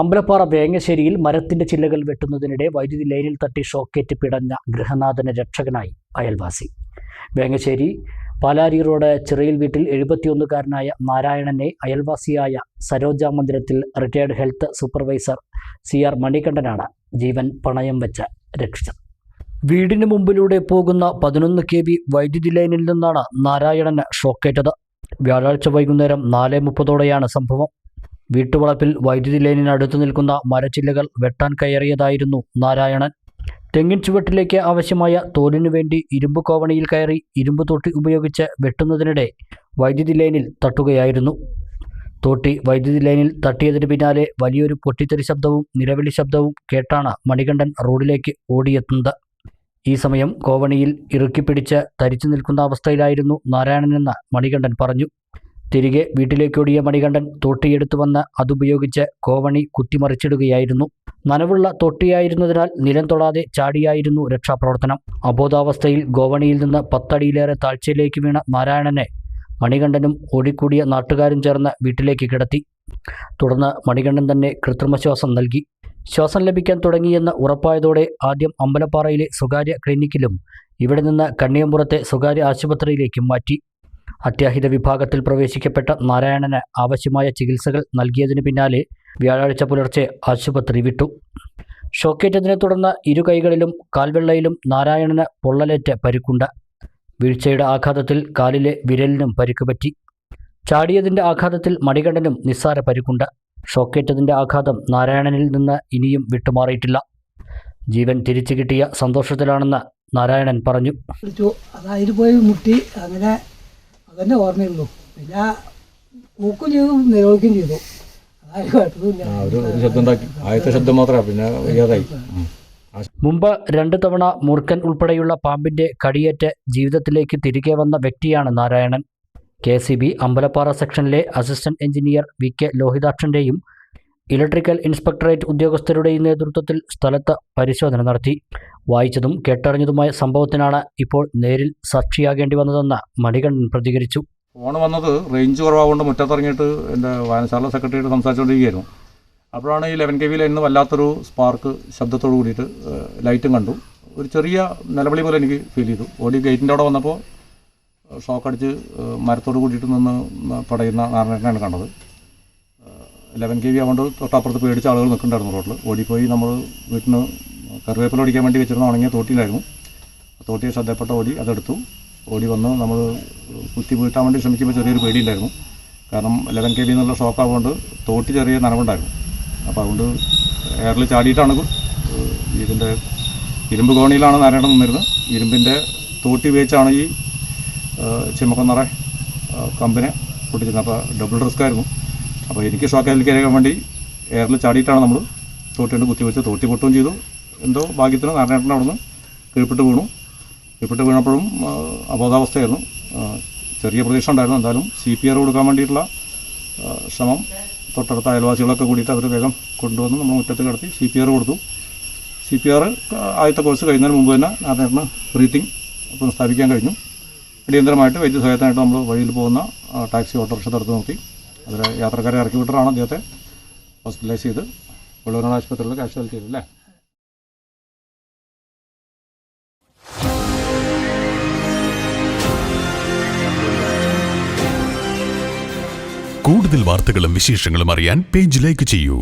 അമ്പലപ്പാറ വേങ്ങശ്ശേരിയിൽ മരത്തിന്റെ ചില്ലകൾ വെട്ടുന്നതിനിടെ വൈദ്യുതി ലൈനിൽ തട്ടി ഷോക്കേറ്റ് പിടഞ്ഞ ഗൃഹനാഥന് രക്ഷകനായി അയൽവാസി. വേങ്ങശ്ശേരി പാലാരി റോഡ് ചിറയിൽ വീട്ടിൽ എഴുപത്തിയൊന്നുകാരനായ നാരായണനെ അയൽവാസിയായ സരോജ മന്ദിരത്തിൽ retired health supervisor C R മണികണ്ഠനാണ് ജീവൻ പണയം വെച്ച് രക്ഷിച്ചത് വീടിന് മുമ്പിലൂടെ പോകുന്ന പതിനൊന്ന് കെ വി വൈദ്യുതി ലൈനിൽ നിന്നാണ് നാരായണന് ഷോക്കേറ്റത്. വ്യാഴാഴ്ച വൈകുന്നേരം നാല് മുപ്പതോടെയാണ് സംഭവം. വീട്ടുവളപ്പിൽ വൈദ്യുതി ലൈനിനടുത്ത് നിൽക്കുന്ന മരച്ചില്ലകൾ വെട്ടാൻ കയറിയതായിരുന്നു നാരായണൻ. തെങ്ങിൻ ചുവട്ടിലേക്ക് ആവശ്യമായ തോലിനു വേണ്ടി ഇരുമ്പ് കോവണിയിൽ കയറി ഇരുമ്പ് തൊട്ടി ഉപയോഗിച്ച് വെട്ടുന്നതിനിടെ വൈദ്യുതി ലൈനിൽ തട്ടുകയായിരുന്നു. തോട്ടി വൈദ്യുതി ലൈനിൽ തട്ടിയതിന് പിന്നാലെ വലിയൊരു പൊട്ടിത്തെറി ശബ്ദവും നിലവിളി ശബ്ദവും കേട്ടാണ് മണികണ്ഠൻ റോഡിലേക്ക് ഓടിയെത്തുന്നത്. ഈ സമയം കോവണിയിൽ ഇറുക്കിപ്പിടിച്ച് തരിച്ചു നിൽക്കുന്ന അവസ്ഥയിലായിരുന്നു നാരായണനെന്ന് മണികണ്ഠൻ പറഞ്ഞു. തിരികെ വീട്ടിലേക്കോടിയ മണികണ്ഠൻ തൊട്ടിയെടുത്തു വന്ന് അതുപയോഗിച്ച് കോവണി കുത്തിമറിച്ചിടുകയായിരുന്നു. നനവുള്ള തൊട്ടിയായിരുന്നതിനാൽ നിലം തൊടാതെ ചാടിയായിരുന്നു രക്ഷാപ്രവർത്തനം. അബോധാവസ്ഥയിൽ ഗോവണിയിൽ നിന്ന് പത്തടിയിലേറെ താഴ്ചയിലേക്ക് വീണ നാരായണനെ മണികണ്ഠനും ഓടിക്കൂടിയ നാട്ടുകാരും ചേർന്ന് വീട്ടിലേക്ക് കിടത്തി. തുടർന്ന് മണികണ്ഠൻ തന്നെ കൃത്രിമശ്വാസം നൽകി. ശ്വാസം ലഭിക്കാൻ തുടങ്ങിയെന്ന് ഉറപ്പായതോടെ ആദ്യം അമ്പലപ്പാറയിലെ സ്വകാര്യ ക്ലിനിക്കിലും ഇവിടെ നിന്ന് കണ്ണിയമ്പുറത്തെ സ്വകാര്യ ആശുപത്രിയിലേക്കും മാറ്റി. അത്യാഹിത വിഭാഗത്തിൽ പ്രവേശിക്കപ്പെട്ട നാരായണന് ആവശ്യമായ ചികിത്സകൾ നൽകിയതിനു പിന്നാലെ വ്യാഴാഴ്ച പുലർച്ചെ ആശുപത്രി വിട്ടു. ഷോക്കേറ്റതിനെ തുടർന്ന് ഇരു കൈകളിലും കാൽവെള്ളയിലും നാരായണന് പൊള്ളലേറ്റ് പരിക്കുണ്ട്. വീഴ്ചയുടെ ആഘാതത്തിൽ കാലിലെ വിരലിനും പരിക്ക് പറ്റി. ചാടിയതിന്റെ ആഘാതത്തിൽ മണികണ്ഠനും നിസ്സാര പരിക്കുണ്ട്. ഷോക്കേറ്റതിന്റെ ആഘാതം നാരായണനിൽ നിന്ന് ഇനിയും വിട്ടുമാറിയിട്ടില്ല. ജീവൻ തിരിച്ചു കിട്ടിയ സന്തോഷത്തിലാണെന്ന് നാരായണൻ പറഞ്ഞു. അതായത് പോയി മുട്ടി അങ്ങനെ അതന്നെ ഓർമ്മയുള്ളൂ. പിന്നെ ഊക്കും ചെയ്തു നിരോധിക്കുകയും ചെയ്തു. അതായത് കുഴപ്പമില്ല ഒരു ഒരു ശബ്ദം ഉണ്ടാക്കി. ആദ്യത്തെ ശബ്ദം മാത്രമാണ് പിന്നെ വയ്യാതായി മുമ്പ് രണ്ട് തവണ മൂർഖൻ ഉൾപ്പെടെയുള്ള പാമ്പിന്റെ കടിയേറ്റ് ജീവിതത്തിലേക്ക് തിരികെ വന്ന വ്യക്തിയാണ് Narayanan. K C B Ambalappara സെക്ഷനിലെ assistant engineer V K ലോഹിതാക്ഷന്റെയും ഇലക്ട്രിക്കൽ ഇൻസ്പെക്ടറേറ്റ് ഉദ്യോഗസ്ഥരുടെയും നേതൃത്വത്തിൽ സ്ഥലത്ത് പരിശോധന നടത്തി. വായിച്ചതും കേട്ടറിഞ്ഞതുമായ സംഭവത്തിനാണ് ഇപ്പോൾ നേരിൽ സാക്ഷിയാകേണ്ടി വന്നതെന്ന് മണികണ്ഠൻ പ്രതികരിച്ചു. ഫോൺ വന്നത് റേഞ്ച് കുറവാകൊണ്ട് മുറ്റത്തിറങ്ങിയിട്ട് എന്റെ വായനശാല സെക്രട്ടറിയോട് സംസാരിച്ചുകൊണ്ടിരിക്കുകയായിരുന്നു. അപ്പോഴാണ് ഈ ലെവൻ കെ വിയിൽ ഇന്ന് വല്ലാത്തൊരു സ്പാർക്ക് ശബ്ദത്തോട് കൂടിയിട്ട് ലൈറ്റും കണ്ടു. ഒരു ചെറിയ നിലവിളി പോലെ എനിക്ക് ഫീൽ ചെയ്തു. ഓടി ഗേറ്റിന്റെ അവിടെ വന്നപ്പോൾ ഷോക്ക് അടിച്ച് ഏഹ്, മരത്തോട് കൂടിയിട്ട് നിന്ന് പടയുന്ന നാരായണനാണ് കണ്ടത്. ലെവൻ കെ വി ആവുകൊണ്ട് തൊട്ടപ്പുറത്ത് പേടിച്ച ആളുകൾ നിൽക്കുന്നുണ്ടായിരുന്നു റോഡിൽ ഓടിപ്പോയി നമ്മൾ വീട്ടിന് കറിവേപ്പില ഓടിക്കാൻ വേണ്ടി വെച്ചിരുന്ന ഉണങ്ങിയ തോട്ടിയിലായിരുന്നു. തോട്ടിയെ ശ്രദ്ധപ്പെട്ട ഓടി അതെടുത്തു. ഓടി വന്ന് നമ്മൾ കുത്തി വീട്ടാൻ വേണ്ടി ശ്രമിക്കുമ്പോൾ ചെറിയൊരു പേടിയില്ലായിരുന്നു കാരണം ലെവൻ കെ വി എന്നുള്ള ഷോക്ക് ആവുകൊണ്ട് തോട്ടി ചെറിയ നനവുണ്ടായിരുന്നു. അപ്പോൾ അതുകൊണ്ട് എയറിൽ ചാടിയിട്ടാണ് ഇതിന്റെ ഇരുമ്പ് കോണിയിലാണ് നാരായണൻ നിന്നിരുന്നത്. ഇരുമ്പിന്റെ തോട്ടി ഉപയോഗിച്ചാണ് ഈ ചിമ്മക്കൊന്നറ കമ്പിനെ പൊട്ടിച്ചിരുന്നത്. അപ്പോൾ ഡബിൾ റിസ്ക് ആയിരുന്നു. അപ്പോൾ എനിക്ക് ഷോക്ക് ഏൽക്കാൻ വേണ്ടി എയറിൽ ചാടിയിട്ടാണ് നമ്മൾ കുത്തിവെച്ച് കുത്തി വെച്ച് തോട്ടി പൊട്ടുകയും ചെയ്തു. എന്തോ ഭാഗ്യത്തിന് നാരായണന്റെ അവിടുന്ന് കീഴ്പ്പെട്ട് വീണു. കീഴ്പ്പെട്ട് വീണപ്പോഴും അബോധാവസ്ഥയായിരുന്നു. ചെറിയ പ്രതീക്ഷ ഉണ്ടായിരുന്നു. എന്തായാലും സി പി ആർ കൊടുക്കാൻ വേണ്ടിയിട്ടുള്ള ശ്രമം തൊട്ടടുത്ത അയൽവാസികളൊക്കെ കൂടിയിട്ട് അവർ വേഗം കൊണ്ടുവന്ന് നമ്മൾ മുറ്റത്ത് കിടത്തി സി പി ആർ കൊടുത്തു. സി പി ആർ ആദ്യത്തെ കോഴ്സ് കഴിയുന്നതിന് മുമ്പ് തന്നെ നാരായണന് ബ്രീത്തിങ് പുനഃസ്ഥാപിക്കാൻ കഴിഞ്ഞു. അടിയന്തരമായിട്ട് വൈദ്യസഹായത്തിനായിട്ട് നമ്മൾ വഴിയിൽ പോകുന്ന ടാക്സി ഓട്ടോറിക്ഷ തടുത്ത് നിർത്തി. അതിൽ യാത്രക്കാരെ ഇറക്കി വിട്ടിട്ടാണ് അദ്ദേഹത്തെ ഹോസ്പിറ്റലൈസ് ചെയ്ത് വെള്ളൂരാട് ആശുപത്രിയിൽ കാഷ്വാലിറ്റി ചെയ്തു അല്ലേ കൂടുതൽ വാർത്തകളും വിശേഷങ്ങളും അറിയാൻ പേജ് ലൈക്ക് ചെയ്യൂ.